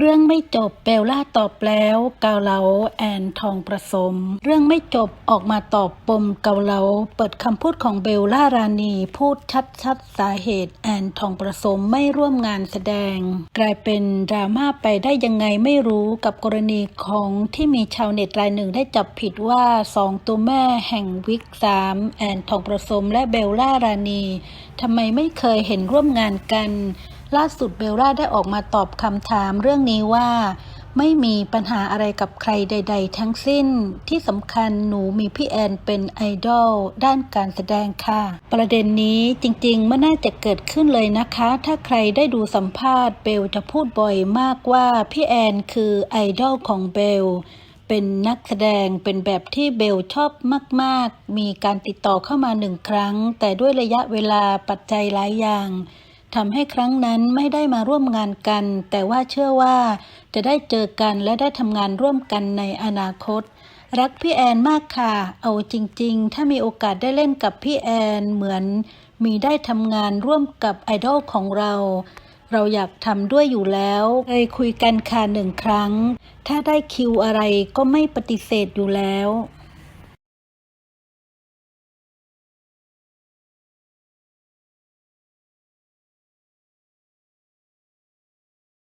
เรื่องไม่จบเบลล่าตอบแล้วเกาเหลาแอนทองประสม เรื่องไม่จบออกมาตอบปมเกาเหลาเปิดคำพูดของเบลล่ารานีพูดชัดๆสาเหตุแอนทองประสมไม่ร่วมงานแสดง กลายเป็นดราม่าไปได้ยังไงไม่รู้กับกรณีของที่มีชาวเน็ตรายหนึ่งได้จับผิดว่าสองตัวแม่แห่งวิกสามแอนทองประสมและเบลล่ารานีทำไมไม่เคยเห็นร่วมงานกัน ล่าสุดเบลล่าได้ออกมาตอบคำถามเรื่องนี้ว่า ไม่มีปัญหาอะไรกับใครใด ๆ ทั้งสิ้น ที่สำคัญหนูมีพี่แอนเป็นไอดอลด้านการแสดงค่ะ ประเด็นนี้จริงๆไม่น่าจะเกิดขึ้นเลยนะคะ ถ้าใครได้ดูสัมภาษณ์เบลจะพูดบ่อยมากว่าพี่แอนคือไอดอลของเบลเป็นนักแสดงเป็นแบบที่เบลชอบมาก ๆ มีการติดต่อเข้ามาหนึ่งครั้ง แต่ด้วยระยะเวลาปัจจัยหลายอย่าง ทำให้ครั้งนั้นไม่ได้มาร่วมงานกัน แต่ว่าเชื่อว่าจะได้เจอกันและได้ทำงานร่วมกันในอนาคต รักพี่แอนมากค่ะ เอาจริง ๆ ถ้ามีโอกาสได้เล่นกับพี่แอนเหมือน มีได้ทำงานร่วมกับไอดอลของเราเราอยากทำด้วยอยู่แล้วเคยคุยกันค่ะหนึ่งครั้ง ถ้าได้คิวอะไรก็ไม่ปฏิเสธอยู่แล้ว